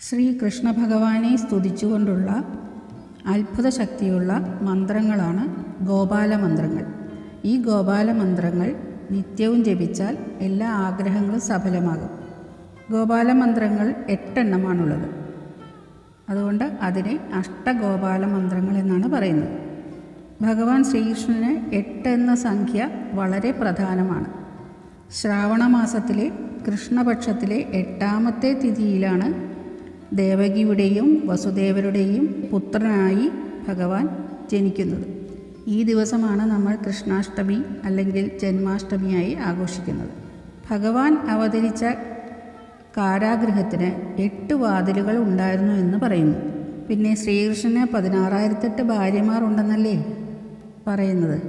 ശ്രീ കൃഷ്ണ ഭഗവാനെ സ്തുതിച്ചുകൊണ്ടുള്ള അത്ഭുത ശക്തിയുള്ള മന്ത്രങ്ങളാണ് ഗോപാല മന്ത്രങ്ങൾ ഈ ഗോപാല മന്ത്രങ്ങൾ നിത്യവും ജപിച്ചാൽ എല്ലാ ആഗ്രഹങ്ങളും സഫലമാകും. ഗോപാല മന്ത്രങ്ങൾ എട്ടെണ്ണമാണുള്ളത്. അതുകൊണ്ട് അതിനെ അഷ്ടഗോപാല മന്ത്രങ്ങൾ എന്നാണ് പറയുന്നത്. ഭഗവാൻ ശ്രീകൃഷ്ണന് എട്ട് എന്ന സംഖ്യ വളരെ പ്രധാനമാണ്. ശ്രാവണ മാസത്തിലെ കൃഷ്ണപക്ഷത്തിലെ എട്ടാമത്തെ തിഥിയിലാണ് ദേവകിയുടെയും വസുദേവരുടെയും പുത്രനായി ഭഗവാൻ ജനിക്കുന്നത്. ഈ ദിവസമാണ് നമ്മൾ കൃഷ്ണാഷ്ടമി അല്ലെങ്കിൽ ജന്മാഷ്ടമിയായി ആഘോഷിക്കുന്നത്. ഭഗവാൻ അവതരിച്ച കാരാഗ്രഹത്തിന് എട്ട് വാതിലുകൾ ഉണ്ടായിരുന്നു എന്ന് പറയുന്നു. പിന്നെ ശ്രീകൃഷ്ണന് പതിനാറായിരത്തെട്ട് ഭാര്യമാർ ഉണ്ടെന്നല്ലേ പറയുന്നത്?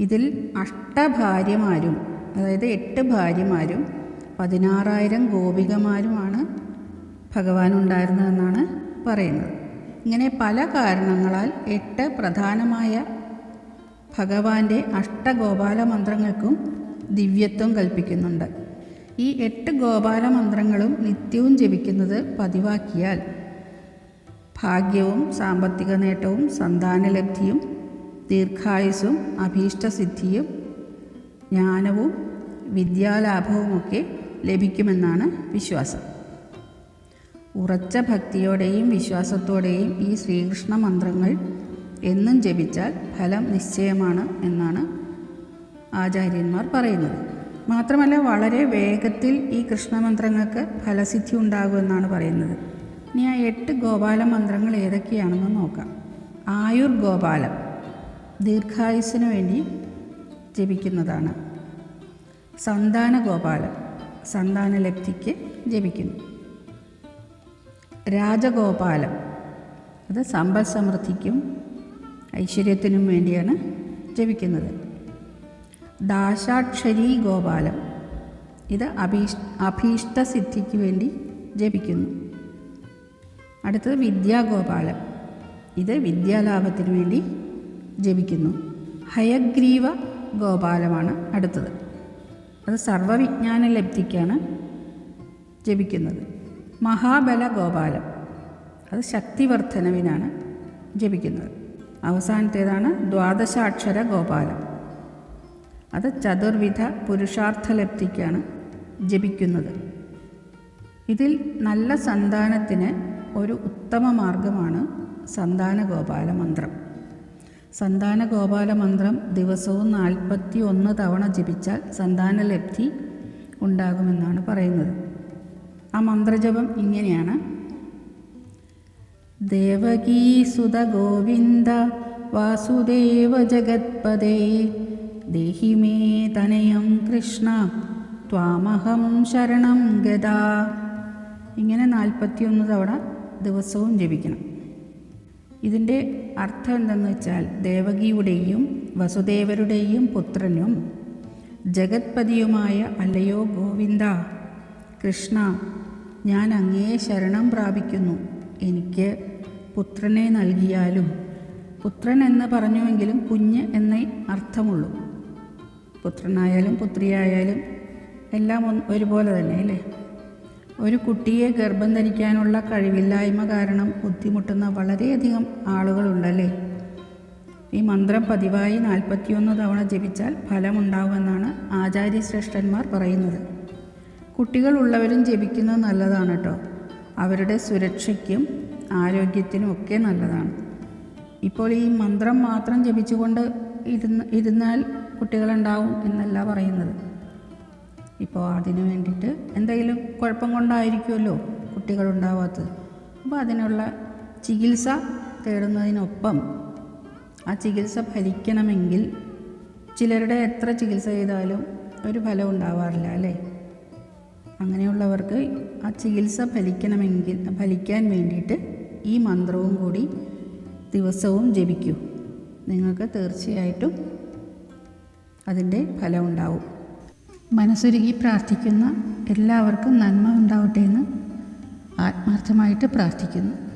ഇതിൽ അഷ്ടഭാര്യമാരും അതായത് എട്ട് ഭാര്യമാരും പതിനാറായിരം ഗോപികമാരുമാണ് ഭഗവാൻ ഉണ്ടായിരുന്നതെന്നാണ് പറയുന്നത്. ഇങ്ങനെ പല കാരണങ്ങളാൽ എട്ട് പ്രധാനമായ ഭഗവാന്റെ അഷ്ടഗോപാല മന്ത്രങ്ങൾക്കും ദിവ്യത്വം കൽപ്പിക്കുന്നുണ്ട്. ഈ എട്ട് ഗോപാല മന്ത്രങ്ങളും നിത്യവും ജപിക്കുന്നത് പതിവാക്കിയാൽ ഭാഗ്യവും സാമ്പത്തിക നേട്ടവും സന്താനലബ്ധിയും ദീർഘായുസ്സും അഭീഷ്ടസിദ്ധിയും ജ്ഞാനവും വിദ്യാലാഭവുമൊക്കെ ലഭിക്കുമെന്നാണ് വിശ്വാസം. ഉറച്ച ഭക്തിയോടെയും വിശ്വാസത്തോടെയും ഈ ശ്രീകൃഷ്ണ മന്ത്രങ്ങൾ എന്നും ജപിച്ചാൽ ഫലം നിശ്ചയമാണ് എന്നാണ് ആചാര്യന്മാർ പറയുന്നത്. മാത്രമല്ല വളരെ വേഗത്തിൽ ഈ കൃഷ്ണമന്ത്രങ്ങൾക്ക് ഫലസിദ്ധി ഉണ്ടാകുമെന്നാണ് പറയുന്നത്. ഇനി ആ എട്ട് ഗോപാല മന്ത്രങ്ങൾ ഏതൊക്കെയാണെന്ന് നോക്കാം. ആയുർ ഗോപാലം ദീർഘായുസ്സിന് വേണ്ടി ജപിക്കുന്നതാണ്. സന്താന ഗോപാലം സന്താനലബ്ധിക്ക് ജപിക്കുന്നു. രാജഗോപാലം. അത് സമ്പൽ സമൃദ്ധിക്കും ഐശ്വര്യത്തിനും വേണ്ടിയാണ് ജപിക്കുന്നത്. ദാശാക്ഷരി ഗോപാലം. ഇത് അഭീഷ് അഭീഷ്ടസിദ്ധിക്ക് വേണ്ടി ജപിക്കുന്നു. അടുത്തത് വിദ്യാഗോപാലം. ഇത് വിദ്യാലാഭത്തിന് വേണ്ടി ജപിക്കുന്നു. ഹയഗ്രീവ ഗോപാലമാണ് അടുത്തത്. അത് സർവവിജ്ഞാന ലബ്ധിക്കാണ് ജപിക്കുന്നത്. മഹാബല ഗോപാലം അത് ശക്തിവർദ്ധനവിനാണ് ജപിക്കുന്നത്. അവസാനത്തേതാണ് ദ്വാദശാക്ഷര ഗോപാലം അത് ചതുർവിധ പുരുഷാർത്ഥലപ്തിക്കാണ് ജപിക്കുന്നത്. ഇതിൽ നല്ല സന്താനത്തിന് ഒരു ഉത്തമ മാർഗമാണ് സന്താന ഗോപാല മന്ത്രം. സന്താന ഗോപാല മന്ത്രം ദിവസവും നാൽപ്പത്തി ഒന്ന് തവണ ജപിച്ചാൽ സന്താനലബ്ധി ഉണ്ടാകുമെന്നാണ് പറയുന്നത്. ആ മന്ത്രജപം ഇങ്ങനെയാണ്. ദേവകീസുത ഗോവിന്ദ വാസുദേവ ജഗത്പദേ ദേഹി മേ തനയം കൃഷ്ണ ത്വാമഹം ശരണം ഗതാ ഇങ്ങനെ നാൽപ്പത്തിയൊന്ന് തവണ ദിവസവും ജപിക്കണം. ഇതിന്റെ അർത്ഥം എന്തെന്ന് വെച്ചാൽ ദേവകിയുടെയും വസുദേവരുടെയും പുത്രനും ജഗത്പതിയുമായ അല്ലയോ ഗോവിന്ദ കൃഷ്ണ ഞാൻ അങ്ങേ ശരണം പ്രാപിക്കുന്നു. എനിക്ക് പുത്രനെ നൽകിയാലും പുത്രൻ എന്ന് പറഞ്ഞുവെങ്കിലും കുഞ്ഞ് എന്നേ അർത്ഥമുള്ളൂ. പുത്രനായാലും പുത്രിയായാലും എല്ലാം ഒരുപോലെ തന്നെ അല്ലേ? ഒരു കുട്ടിയെ ഗർഭം ധരിക്കാനുള്ള കഴിവില്ലായ്മ കാരണം ബുദ്ധിമുട്ടുന്ന വളരെയധികം ആളുകളുണ്ടല്ലേ? ഈ മന്ത്രം പതിവായി നാൽപ്പത്തിയൊന്ന് തവണ ജപിച്ചാൽ ഫലമുണ്ടാവുമെന്നാണ് ആചാര്യശ്രേഷ്ഠന്മാർ പറയുന്നത്. കുട്ടികളുള്ളവരും ജപിക്കുന്നത് നല്ലതാണ് കേട്ടോ. അവരുടെ സുരക്ഷയ്ക്കും ആരോഗ്യത്തിനും ഒക്കെ നല്ലതാണ്. ഇപ്പോൾ ഈ മന്ത്രം മാത്രം ജപിച്ചുകൊണ്ട് ഇരുന്ന് ഇരുന്നാൽ കുട്ടികളുണ്ടാവും എന്നല്ല പറയുന്നത്. ഇപ്പോൾ അതിന് വേണ്ടിയിട്ട് എന്തെങ്കിലും കുഴപ്പം കൊണ്ടായിരിക്കുമല്ലോ കുട്ടികളുണ്ടാവാത്തത്. അപ്പോൾ അതിനുള്ള ചികിത്സ തേടുന്നതിനൊപ്പം ആ ചികിത്സ ഫലിക്കണമെങ്കിൽ ചിലരുടെ എത്ര ചികിത്സ ചെയ്താലും ഒരു ഫലം ഉണ്ടാവാറില്ല അല്ലേ? അങ്ങനെയുള്ളവർക്ക് ആ ചികിത്സ ഫലിക്കണമെങ്കിൽ ഫലിക്കാൻ വേണ്ടിയിട്ട് ഈ മന്ത്രവും കൂടി ദിവസവും ജപിക്കൂ. നിങ്ങൾക്ക് തീർച്ചയായിട്ടും അതിന്റെ ഫലം ഉണ്ടാവും മനസ്സൊരുക്കി പ്രാർത്ഥിക്കുന്ന എല്ലാവർക്കും നന്മ ഉണ്ടാവട്ടെ എന്ന് ആത്മാർത്ഥമായിട്ട് പ്രാർത്ഥിക്കുന്നു.